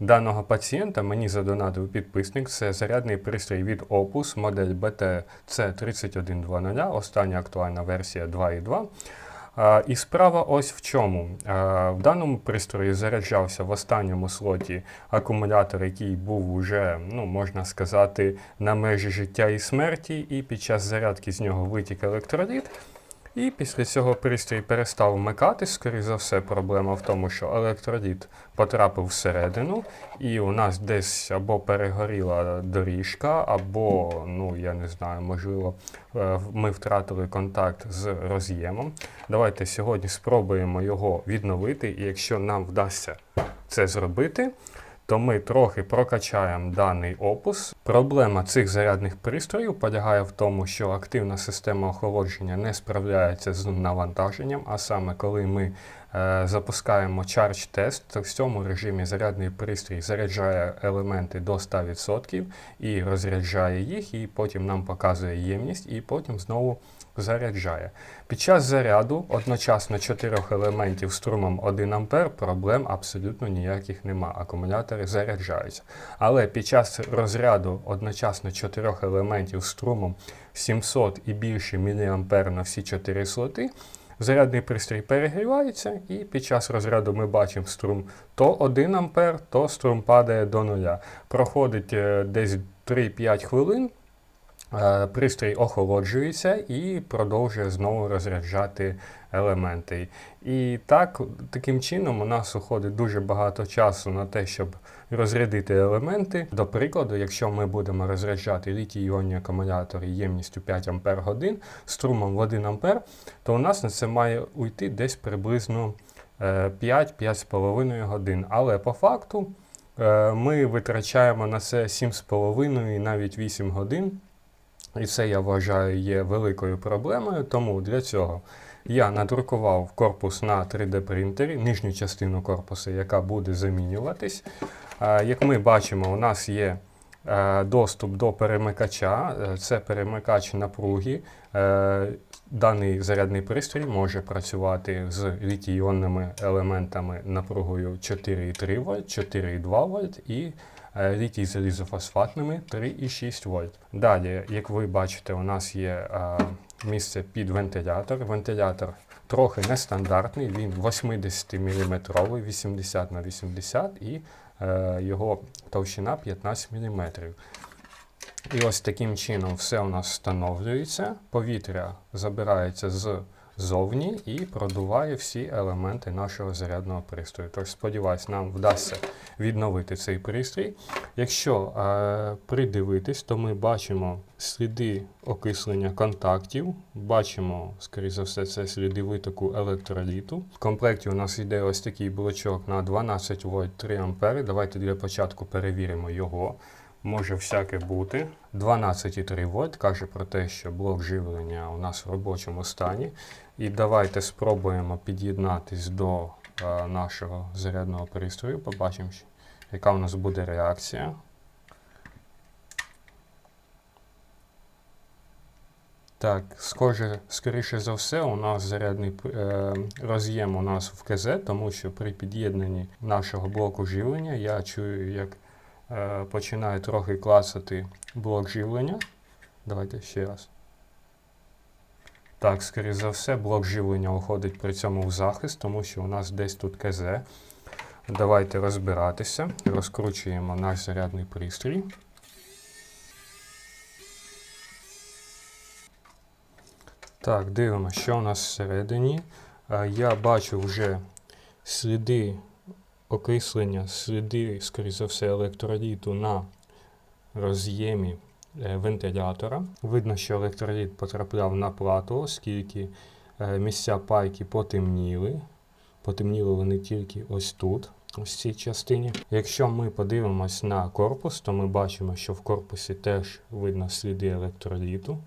даного пацієнта мені задонатив підписник. Це зарядний пристрій від Opus, модель BT-C3120, остання актуальна версія 2.2. І справа ось в чому. В даному пристрої заряджався в останньому слоті акумулятор, який був уже, ну можна сказати, на межі життя і смерті, і під час зарядки з нього витік електроліт. І після цього пристрій перестав вмикатись. Скоріше за все, проблема в тому, що електроліт потрапив всередину, і у нас десь або перегоріла доріжка, або, ну я не знаю, можливо, е, ми втратили контакт з роз'ємом. Давайте сьогодні спробуємо його відновити, і якщо нам вдасться це зробити, то ми трохи прокачаємо даний опус. Проблема цих зарядних пристроїв полягає в тому, що активна система охолодження не справляється з навантаженням, а саме коли ми запускаємо charge то в цьому режимі зарядний пристрій заряджає елементи до 100% і розряджає їх, і потім нам показує ємність, і потім знову заряджає. Під час заряду одночасно чотирьох елементів струмом 1 А проблем абсолютно ніяких нема. Акумулятори заряджаються. Але під час розряду одночасно чотирьох елементів струмом 700 і більше мА на всі 4 слоти. Зарядний пристрій перегрівається, і під час розряду ми бачимо струм то 1 А, то струм падає до нуля. Проходить е, десь 3-5 хвилин, Пристрій охолоджується і продовжує знову розряджати елементи. І так, таким чином у нас уходить дуже багато часу на те, щоб розрядити елементи. До прикладу, якщо ми будемо розряджати літій-іонні акумулятори ємністю 5 Ах струмом в 1 А, то у нас на це має уйти десь приблизно е, 5-5,5 годин. Але по факту е, ми витрачаємо на це 7,5 і навіть 8 годин. І це я вважаю є великою проблемою. Тому для цього я надрукував корпус на 3D принтері, нижню частину корпусу, яка буде замінюватись. Як ми бачимо, у нас є е, доступ до перемикача. Е, Це перемикач напруги. Е, Даний зарядний пристрій може працювати з літій-іонними елементами напругою 4,3 вольт, 4,2 вольт і літій залізофосфатними 3,6 вольт. Далі, як ви бачите, у нас є е, місце під вентилятор. Вентилятор трохи нестандартний, він 80 мм, 80 на 80 і е, його товщина 15 мм. І ось таким чином все у нас встановлюється, повітря забирається з зовні і продуває всі елементи нашого зарядного пристрою. Тож, сподіваюсь, нам вдасться відновити цей пристрій. Якщо е, придивитись, то ми бачимо сліди окислення контактів, бачимо, скоріше за все, це сліди витоку електроліту. В комплекті у нас йде ось такий блочок на 12 вольт 3 ампери. Давайте для початку перевіримо його. Може всяке бути. 12,3 вольт каже про те, що блок живлення у нас в робочому стані. І давайте спробуємо під'єднатись до е, нашого зарядного пристрою. Побачимо, яка у нас буде реакція. Так, схоже, скоріше за все, у нас зарядний е, роз'єм у нас в КЗ, тому що при під'єднанні нашого блоку живлення я чую, як е, починає трохи клацати блок живлення. Давайте ще раз. Так, скоріше за все, блок живлення уходить при цьому в захист, тому що у нас десь тут КЗ. Давайте розбиратися. Розкручуємо наш зарядний пристрій. Так, дивимося, що у нас всередині. Е, Я бачу вже сліди окислення, сліди, скоріше за все, електроліту на роз'ємі вентилятора. Видно, що електроліт потрапляв на плату, оскільки е, місця пайки потемніли. Потемніли вони тільки ось тут, ось цій частині. Якщо ми подивимось на корпус, то ми бачимо, що в корпусі теж видно сліди електроліту.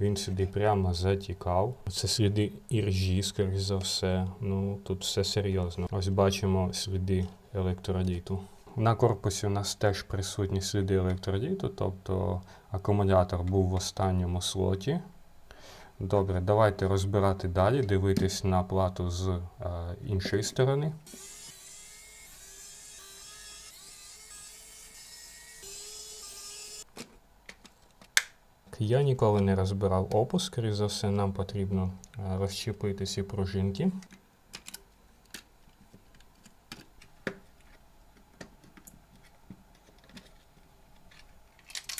Він сюди прямо затікав. Це сліди іржі, скоріш за все. Ну тут все серйозно. Ось бачимо сліди електроліту. На корпусі у нас теж присутні сліди електродіту, тобто акумулятор був в останньому слоті. Добре, давайте розбирати далі, дивитись на плату з е, іншої сторони. Я ніколи не розбирав опуск, скоріше за все, нам потрібно е, розчепити ці пружинки.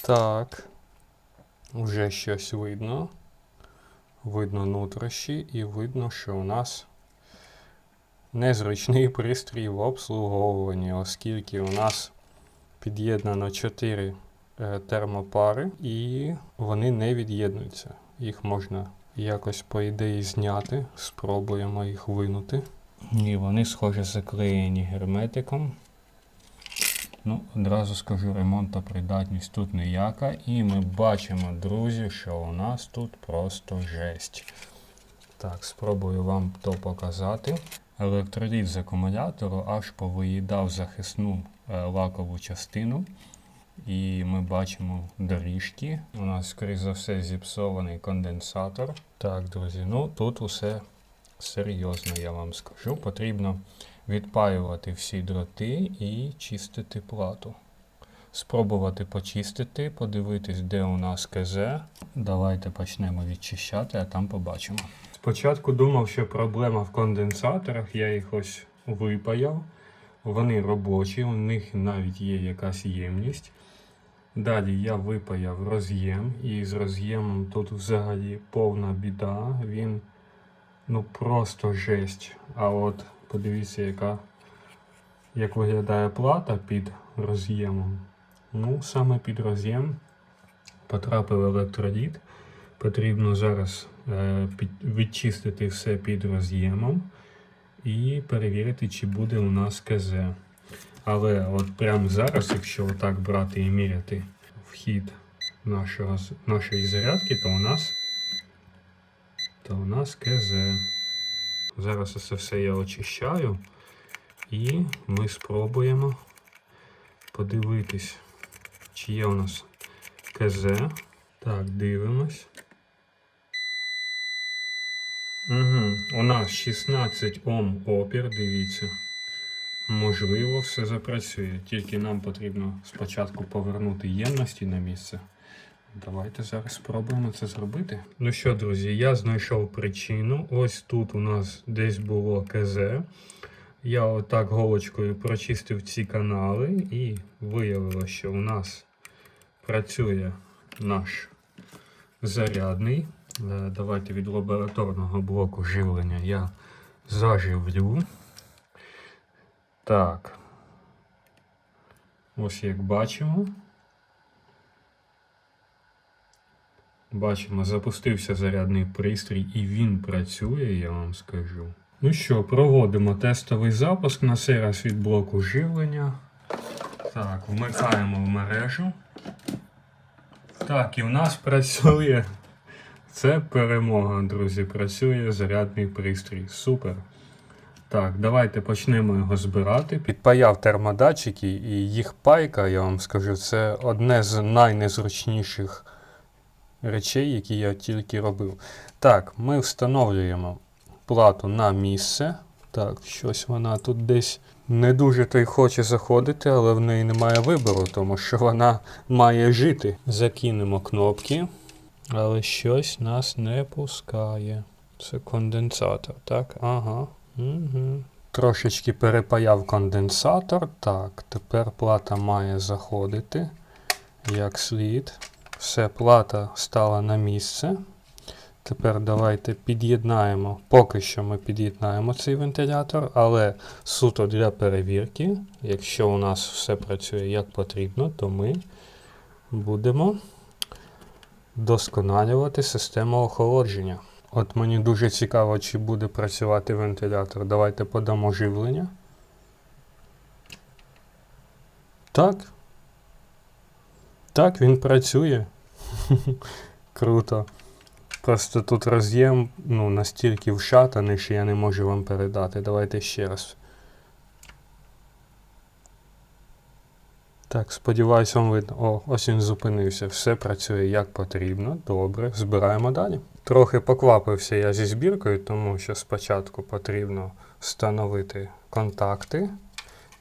Так, вже щось видно. Видно нутрощі і видно, що у нас незручний пристрій в обслуговуванні, оскільки у нас під'єднано 4 е, термопари і вони не від'єднуються. Їх можна якось, по ідеї, зняти. Спробуємо їх винути. І вони, схоже, заклеєні герметиком. Ну, одразу скажу, ремонтопридатність тут ніяка. І ми бачимо, друзі, що у нас тут просто жесть. Так, спробую вам то показати. Електроліт з акумулятору аж повиїдав захисну е, лакову частину. І ми бачимо доріжки. У нас, скоріш за все, зіпсований конденсатор. Так, друзі, ну тут усе серйозно, я вам скажу. Потрібно відпаювати всі дроти і чистити плату. Спробувати почистити, подивитись, де у нас КЗ. Давайте почнемо відчищати, а там побачимо. Спочатку думав, що проблема в конденсаторах, я їх ось випаяв. Вони робочі, у них навіть є якась ємність. Далі я випаяв роз'єм, і з роз'ємом тут взагалі повна біда. Він ну просто жесть. А от подивіться, яка, як виглядає плата під роз'ємом. Ну, саме під роз'єм потрапив електроліт. Потрібно зараз е, під, відчистити все під роз'ємом і перевірити, чи буде у нас КЗ. Але от прямо зараз, якщо отак брати і міряти вхід нашого, нашої зарядки, то у нас, то у нас КЗ. Зараз це все я очищаю. І ми спробуємо подивитись, чи є у нас КЗ. Так, дивимось. Угу. У нас 16 Ом опір, дивіться. Можливо, все запрацює. Тільки нам потрібно спочатку повернути ємності на місце. Давайте зараз спробуємо це зробити. Ну що, друзі, я знайшов причину. Ось тут у нас десь було КЗ. Я отак голочкою прочистив ці канали і виявилося, що у нас працює наш зарядний. Е, Давайте від лабораторного блоку живлення я заживлю. Так. Ось як бачимо. Бачимо, запустився зарядний пристрій і він працює, я вам скажу. Ну що, проводимо тестовий запуск на цей раз від блоку живлення. Так, вмикаємо в мережу. Так, і в нас працює. Це перемога, друзі. Працює зарядний пристрій. Супер. Так, давайте почнемо його збирати. Підпаяв термодатчики і їх пайка, я вам скажу, це одне з найнезручніших речей, які я тільки робив. Так, ми встановлюємо плату на місце. Так, щось вона тут десь не дуже то й хоче заходити, але в неї немає вибору, тому що вона має жити. Закинемо кнопки, але щось нас не пускає. Це конденсатор, так? Ага. Угу. Трошечки перепаяв конденсатор. Так, тепер плата має заходити як слід. Все, плата стала на місце. Тепер давайте під'єднаємо. Поки що ми під'єднаємо цей вентилятор, але суто для перевірки, якщо у нас все працює як потрібно, то ми будемо досконалювати систему охолодження. От мені дуже цікаво, чи буде працювати вентилятор. Давайте подамо живлення. Так. Так, він працює. Круто. Просто тут роз'єм ну, настільки вшатаний, що я не можу вам передати. Давайте ще раз. Так, сподіваюся, вам видно. О, ось він зупинився. Все працює як потрібно. Добре, збираємо далі. Трохи поквапився я зі збіркою, тому що спочатку потрібно встановити контакти,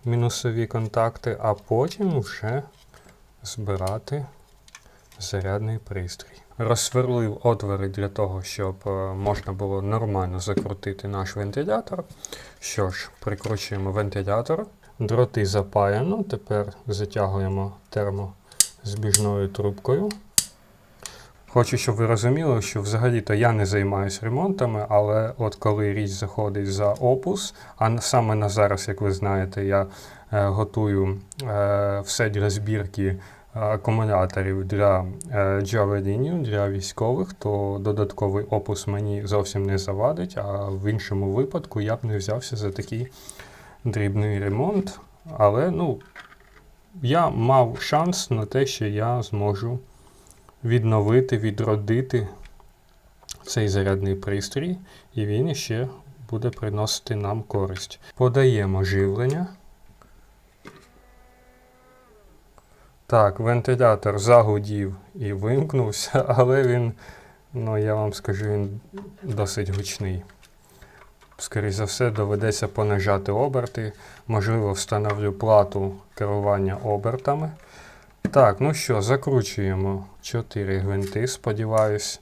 мінусові контакти, а потім вже збирати зарядний пристрій. розсверлив отвори для того, щоб е, можна було нормально закрутити наш вентилятор. Що ж, прикручуємо вентилятор. Дроти запаяно. Тепер затягуємо термозбіжною трубкою. Хочу, щоб ви розуміли, що взагалі-то я не займаюся ремонтами, але от коли річ заходить за опус, а саме на зараз, як ви знаєте, я е, готую е, все для збірки акумуляторів для е, для військових, то додатковий опус мені зовсім не завадить, а в іншому випадку я б не взявся за такий дрібний ремонт. Але ну, я мав шанс на те, що я зможу відновити, відродити цей зарядний пристрій, і він іще буде приносити нам користь. Подаємо живлення. Так, вентилятор загудів і вимкнувся, але він, ну я вам скажу, він досить гучний. Скоріше за все, доведеться понижати оберти. Можливо, встановлю плату керування обертами. Так, ну що, закручуємо 4 гвинти. Сподіваюсь,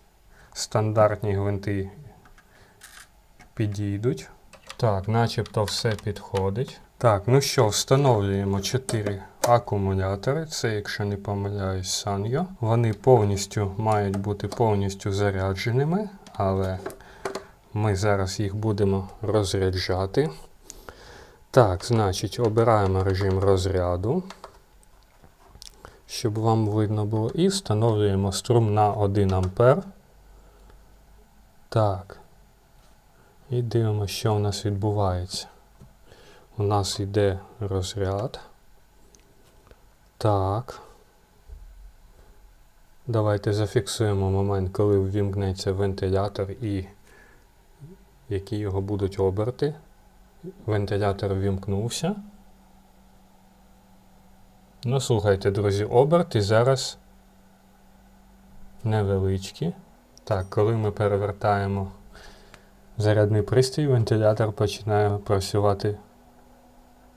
стандартні гвинти підійдуть. Так, начебто все підходить. Так, ну що, встановлюємо 4 акумулятори. Це, якщо не помиляюсь, Sanyo. Вони повністю мають бути повністю зарядженими, але ми зараз їх будемо розряджати. Так, значить, обираємо режим розряду щоб вам видно було. І встановлюємо струм на 1 А. Так. І дивимося, що у нас відбувається. У нас йде розряд. Так. Давайте зафіксуємо момент, коли ввімкнеться вентилятор і які його будуть оберти. Вентилятор ввімкнувся. Ну, слухайте, друзі, оберти зараз невеличкі. Так, коли ми перевертаємо зарядний пристрій, вентилятор починає працювати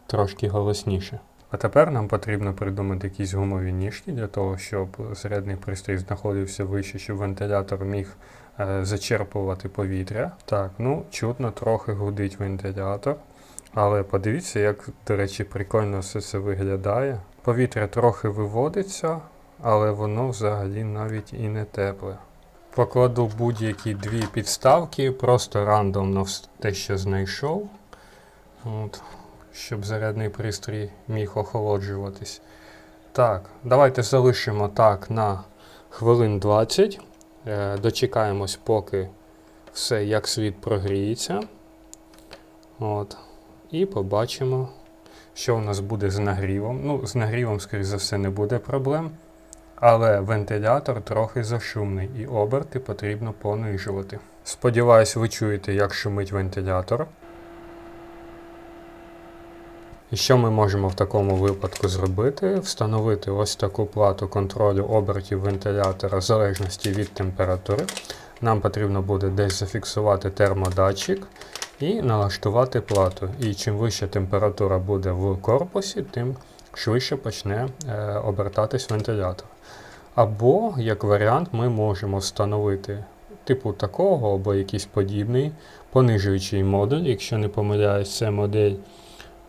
трошки голосніше. А тепер нам потрібно придумати якісь гумові ніжки для того, щоб зарядний пристрій знаходився вище, щоб вентилятор міг е, зачерпувати повітря. Так, ну чутно трохи гудить вентилятор. Але подивіться, як, до речі, прикольно все це виглядає. Повітря трохи виводиться, але воно взагалі навіть і не тепле. Покладу будь-які дві підставки, просто рандомно те, що знайшов. От, щоб зарядний пристрій міг охолоджуватись. Так, давайте залишимо так на хвилин 20. Е, дочекаємось, поки все як слід прогріється. От. І побачимо, що у нас буде з нагрівом. Ну, з нагрівом, скоріш за все, не буде проблем. Але вентилятор трохи зашумний і оберти потрібно понижувати. Сподіваюсь, ви чуєте, як шумить вентилятор. І що ми можемо в такому випадку зробити? Встановити ось таку плату контролю обертів вентилятора в залежності від температури. Нам потрібно буде десь зафіксувати термодатчик і налаштувати плату. І чим вища температура буде в корпусі, тим швидше почне е, обертатись вентилятор. Або, як варіант, ми можемо встановити типу такого або якийсь подібний понижуючий модуль, якщо не помиляюсь, це модель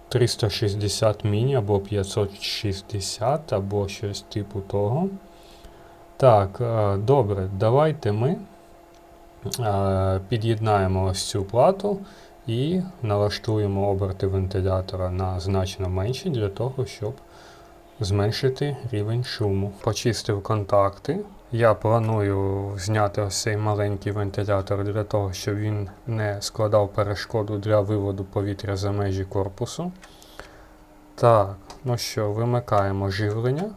360 міні або 560, або щось типу того. Так, е, добре, давайте ми під'єднаємо ось цю плату і налаштуємо оберти вентилятора на значно менші для того, щоб зменшити рівень шуму. Почистив контакти. Я планую зняти ось цей маленький вентилятор для того, щоб він не складав перешкоду для виводу повітря за межі корпусу. Так, ну що, вимикаємо живлення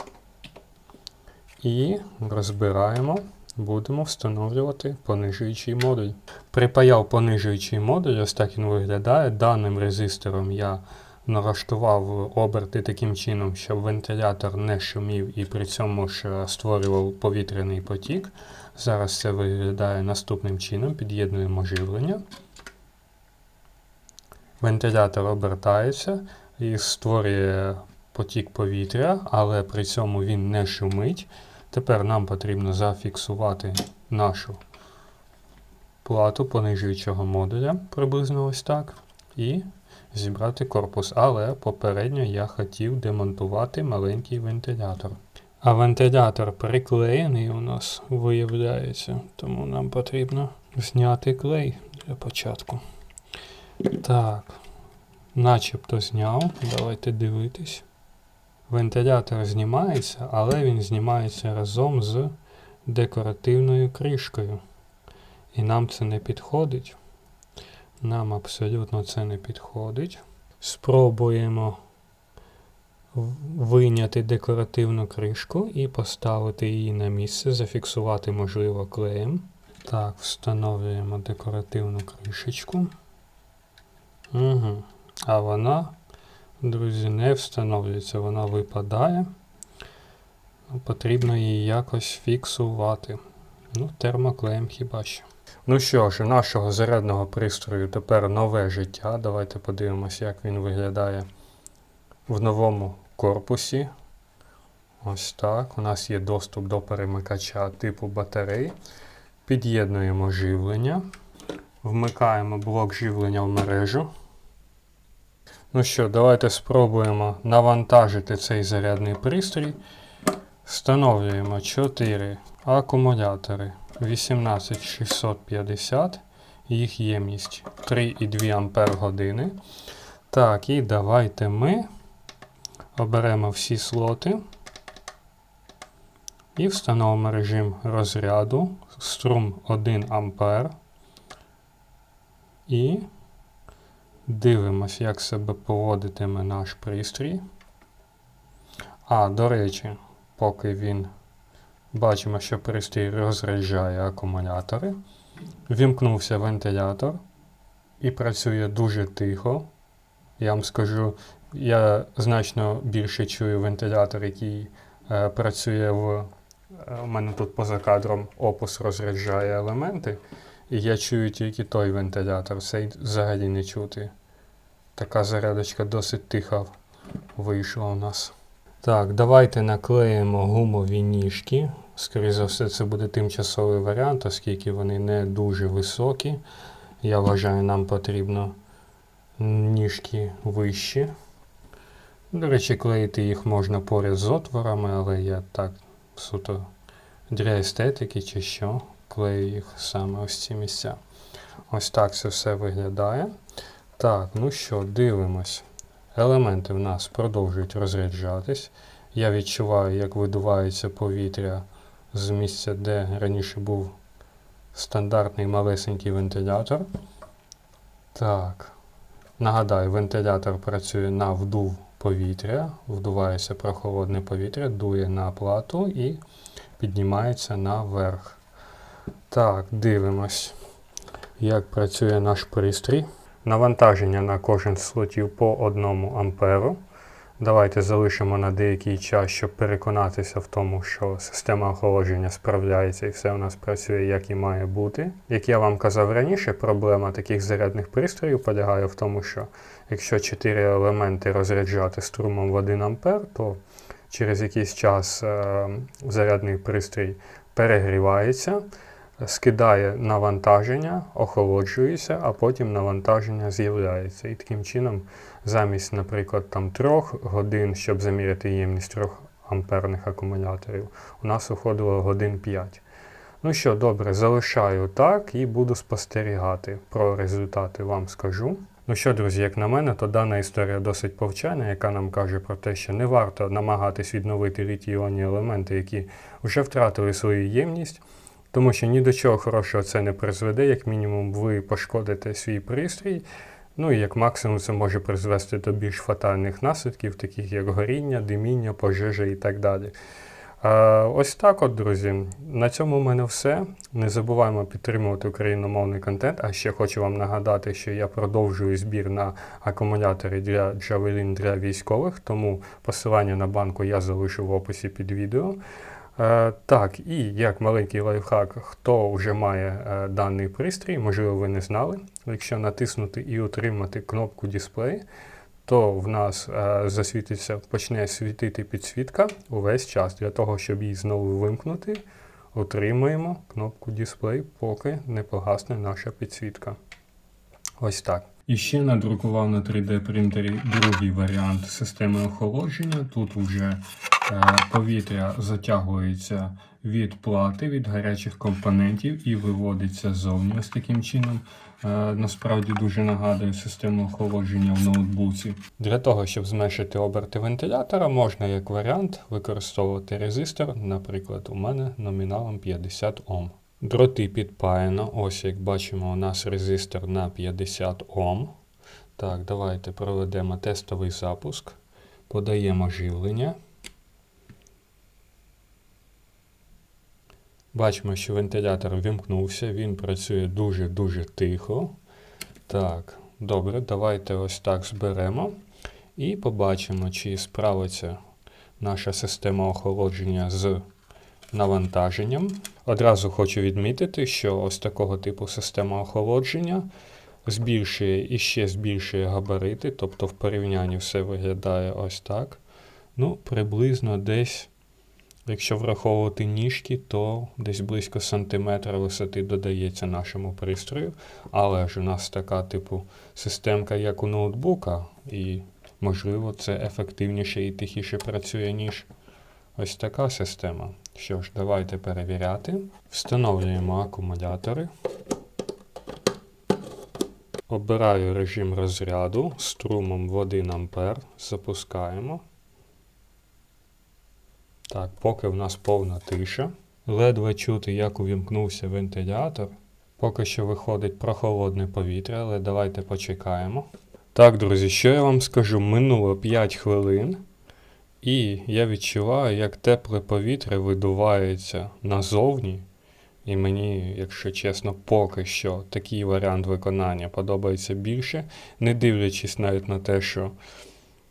і розбираємо. Будемо встановлювати понижуючий модуль. Припаяв понижуючий модуль, ось так він виглядає. Даним резистором я налаштував оберти таким чином, щоб вентилятор не шумів і при цьому ж створював повітряний потік. Зараз це виглядає наступним чином. Під'єднуємо живлення. Вентилятор обертається і створює потік повітря, але при цьому він не шумить. Тепер нам потрібно зафіксувати нашу плату понижуючого модуля, приблизно ось так, і зібрати корпус. Але попередньо я хотів демонтувати маленький вентилятор. А вентилятор приклеєний у нас виявляється, тому нам потрібно зняти клей для початку. Так, начебто зняв. Давайте дивитись. Вентилятор знімається, але він знімається разом з декоративною кришкою. І нам це не підходить. Нам абсолютно це не підходить. Спробуємо в- вийняти декоративну кришку і поставити її на місце, зафіксувати, можливо, клеєм. Так, встановлюємо декоративну кришечку. Угу. А вона, друзі, не встановлюється, вона випадає. Ну, Потрібно її якось фіксувати. Ну, термоклеєм хіба що. Ну що ж, у нашого зарядного пристрою тепер нове життя. Давайте подивимося, як він виглядає в новому корпусі. Ось так. У нас є доступ до перемикача типу батарей. Під'єднуємо живлення. Вмикаємо блок живлення в мережу. Ну що, давайте спробуємо навантажити цей зарядний пристрій. Встановлюємо 4 акумулятори 18650, їх ємність 3,2 Ампер години. Так, і давайте ми оберемо всі слоти і встановимо режим розряду струм 1 Ампер. І дивимося, як себе поводитиме наш пристрій. А, до речі, поки він бачимо, що пристрій розряджає акумулятори. Вімкнувся вентилятор і працює дуже тихо. Я вам скажу, я значно більше чую вентилятор, який е, працює в. е, У мене тут поза кадром опус розряджає елементи. І я чую тільки той вентилятор, цей взагалі не чути. Така зарядочка досить тиха вийшла у нас. Так, давайте наклеїмо гумові ніжки. Скоріше за все, це буде тимчасовий варіант, оскільки вони не дуже високі. Я вважаю, нам потрібно ніжки вищі. До речі, клеїти їх можна поряд з отворами, але я так суто для естетики чи що, клею їх саме ось ці місця. Ось так це все виглядає. Так, ну що, дивимось. Елементи в нас продовжують розряджатись. Я відчуваю, як видувається повітря з місця, де раніше був стандартний малесенький вентилятор. Так. Нагадаю, вентилятор працює на вдув повітря, вдувається прохолодне повітря, дує на плату і піднімається наверх. Так, дивимось, як працює наш пристрій. Навантаження на кожен слотів по 1 амперу. Давайте залишимо на деякий час, щоб переконатися в тому, що система охолодження справляється і все у нас працює як і має бути. Як я вам казав раніше, проблема таких зарядних пристроїв полягає в тому, що якщо 4 елементи розряджати струмом в 1 ампер, то через якийсь час е, зарядний пристрій перегрівається, скидає навантаження, охолоджується, а потім навантаження з'являється. І таким чином замість, наприклад, там трьох годин, щоб заміряти ємність 3 амперних акумуляторів, у нас уходило годин 5. Ну що, добре, залишаю так і буду спостерігати. Про результати вам скажу. Ну що, друзі, як на мене, то дана історія досить повчальна, яка нам каже про те, що не варто намагатись відновити літій-іонні елементи, які вже втратили свою ємність, тому що ні до чого хорошого це не призведе, як мінімум, ви пошкодите свій пристрій. Ну і як максимум це може призвести до більш фатальних наслідків, таких як горіння, диміння, пожежа і так далі. Ось так от, друзі. На цьому в мене все. Не забуваємо підтримувати україномовний контент. А ще хочу вам нагадати, що я продовжую збір на акумулятори для Javelin для військових, тому посилання на банку я залишу в описі під відео. Е, Так, і як маленький лайфхак, хто вже має е, даний пристрій, можливо, ви не знали. Якщо натиснути і утримати кнопку дисплей, то в нас е, засвітиться, почне світити підсвітка увесь час. Для того, щоб її знову вимкнути, отримуємо кнопку дисплей, поки не погасне наша підсвітка. Ось так. І ще надрукував на 3D принтері другий варіант системи охолодження. Тут вже повітря затягується від плати, від гарячих компонентів і виводиться ззовні. Ось таким чином. Е, насправді дуже нагадує систему охолодження в ноутбуці. Для того, щоб зменшити оберти вентилятора, можна як варіант використовувати резистор, наприклад, у мене номіналом 50 Ом. Дроти підпаяно. Ось як бачимо, у нас резистор на 50 Ом. Так, давайте проведемо тестовий запуск. Подаємо живлення. Бачимо, що вентилятор вімкнувся, він працює дуже-дуже тихо. Так, добре, давайте ось так зберемо і побачимо, чи справиться наша система охолодження з навантаженням. Одразу хочу відмітити, що ось такого типу система охолодження збільшує і ще збільшує габарити, тобто в порівнянні все виглядає ось так. Ну, приблизно десь. Якщо враховувати ніжки, то десь близько сантиметра висоти додається нашому пристрою. Але ж у нас така типу системка, як у ноутбука, і, можливо, це ефективніше і тихіше працює, ніж ось така система. Що ж, давайте перевіряти. Встановлюємо акумулятори. Обираю режим розряду струмом в 1 А. Запускаємо. Так, поки в нас повна тиша. Ледве чути, як увімкнувся вентилятор. Поки що виходить прохолодне повітря, але давайте почекаємо. Так, друзі, що я вам скажу? Минуло 5 хвилин, і я відчуваю, як тепле повітря видувається назовні. І мені, якщо чесно, поки що такий варіант виконання подобається більше, не дивлячись навіть на те, що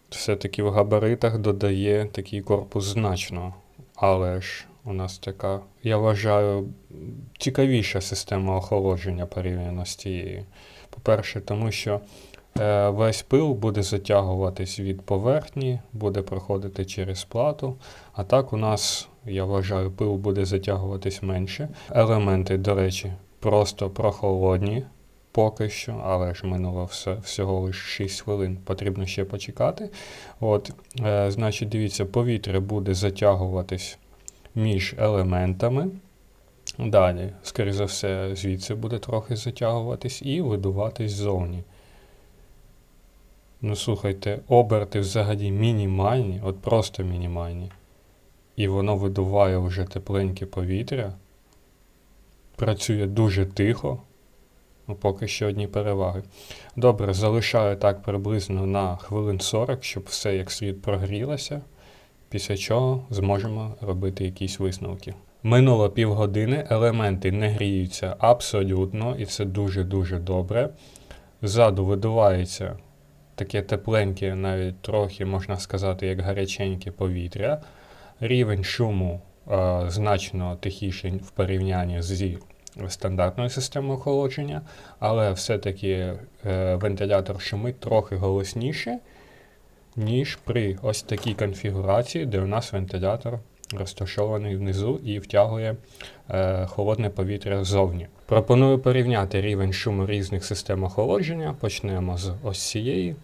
все-таки в габаритах додає такий корпус значно. Але ж у нас така, я вважаю, цікавіша система охолодження порівняно з тією. По-перше, тому що е, весь пил буде затягуватись від поверхні, буде проходити через плату. А так у нас, я вважаю, пил буде затягуватись менше. Елементи, до речі, просто прохолодні поки що, але ж минуло все, всього лише 6 хвилин, потрібно ще почекати. От, е, Значить, дивіться, повітря буде затягуватись між елементами. Далі, скоріше за все, звідси буде трохи затягуватись і видуватись ззовні. Ну, слухайте, оберти взагалі мінімальні, от просто мінімальні. І воно видуває вже тепленьке повітря. Працює дуже тихо. Ну, поки що одні переваги. Добре, залишаю так приблизно на хвилин 40, щоб все як слід прогрілося, після чого зможемо робити якісь висновки. Минуло півгодини, елементи не гріються абсолютно, і це дуже-дуже добре. Ззаду видувається таке тепленьке, навіть трохи, можна сказати, як гаряченьке повітря. Рівень шуму е, значно тихіший в порівнянні зі стандартної системи охолодження, але все-таки е, вентилятор шумить трохи голосніше, ніж при ось такій конфігурації, де у нас вентилятор розташований внизу і втягує е, холодне повітря ззовні. Пропоную порівняти рівень шуму різних систем охолодження. Почнемо з ось цієї.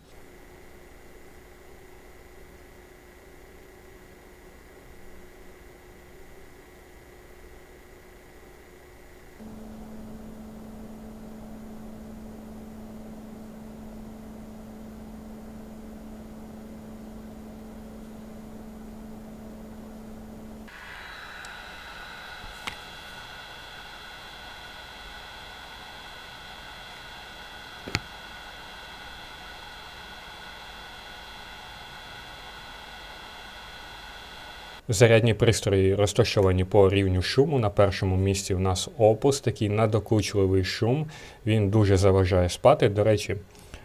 Зарядні пристрої розташовані по рівню шуму. На першому місці у нас опус, такий надокучливий шум. Він дуже заважає спати. До речі,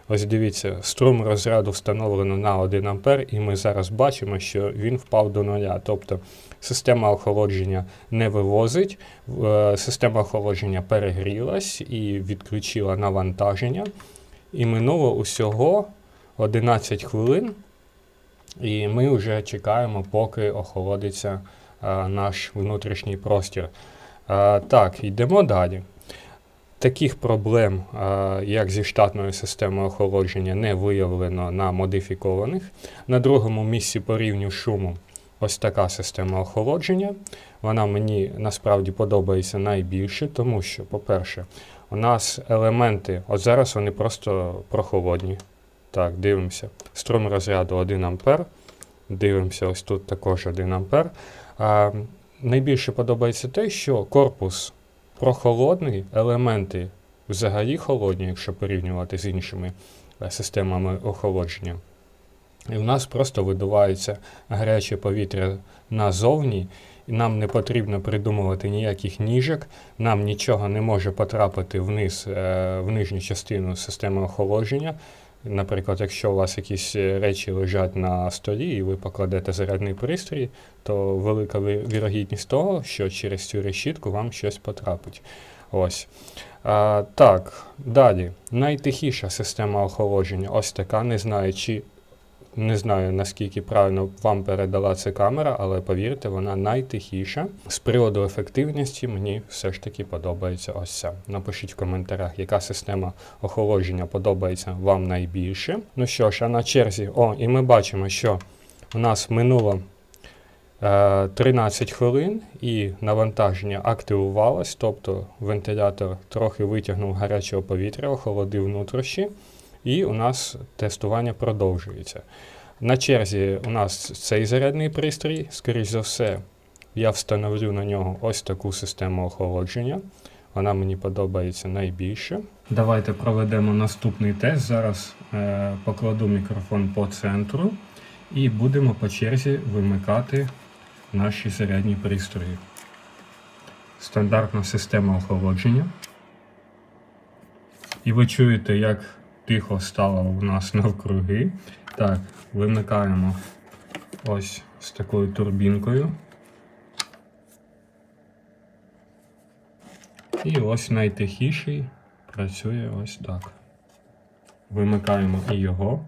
ось дивіться, струм розряду встановлено на 1 А, і ми зараз бачимо, що він впав до нуля. Тобто система охолодження не вивозить, е, система охолодження перегрілась і відключила навантаження. І минуло усього 11 хвилин, і ми вже чекаємо, поки охолодиться е, наш внутрішній простір. Е, Так, йдемо далі. Таких проблем, е, як зі штатною системою охолодження, не виявлено на модифікованих. На другому місці по рівню шуму ось така система охолодження. Вона мені насправді подобається найбільше, тому що, по-перше, у нас елементи, от зараз вони просто прохолодні. Так, дивимося. Струм розряду 1 А. Дивимося, ось тут також 1 А. А, найбільше подобається те, що корпус прохолодний, елементи взагалі холодні, якщо порівнювати з іншими е, системами охолодження. І в нас просто видувається гаряче повітря назовні, і нам не потрібно придумувати ніяких ніжок, нам нічого не може потрапити вниз е, в нижню частину системи охолодження. Наприклад, якщо у вас якісь е, речі лежать на столі і ви покладете зарядний пристрій, то велика вірогідність того, що через цю решітку вам щось потрапить. Ось. А, так, далі. Найтихіша система охолодження. Ось така. Не знаю, чи не знаю наскільки правильно вам передала ця камера, але повірте, вона найтихіша. З приводу ефективності мені все ж таки подобається ось ця. Напишіть в коментарях, яка система охолодження подобається вам найбільше. Ну що ж, а на черзі, о, і ми бачимо, що у нас минуло е, 13 хвилин і навантаження активувалось, тобто вентилятор трохи витягнув гарячого повітря, охолодив нутрощі. І у нас тестування продовжується. На черзі у нас цей зарядний пристрій, скоріш за все, я встановлю на нього ось таку систему охолодження. Вона мені подобається найбільше. Давайте проведемо наступний тест. Зараз е, покладу мікрофон по центру і будемо по черзі вимикати наші зарядні пристрої. Стандартна система охолодження. І ви чуєте, як тихо стало у нас навкруги. Так, вимикаємо ось з такою турбінкою. І ось найтихіший працює ось так. Вимикаємо і його.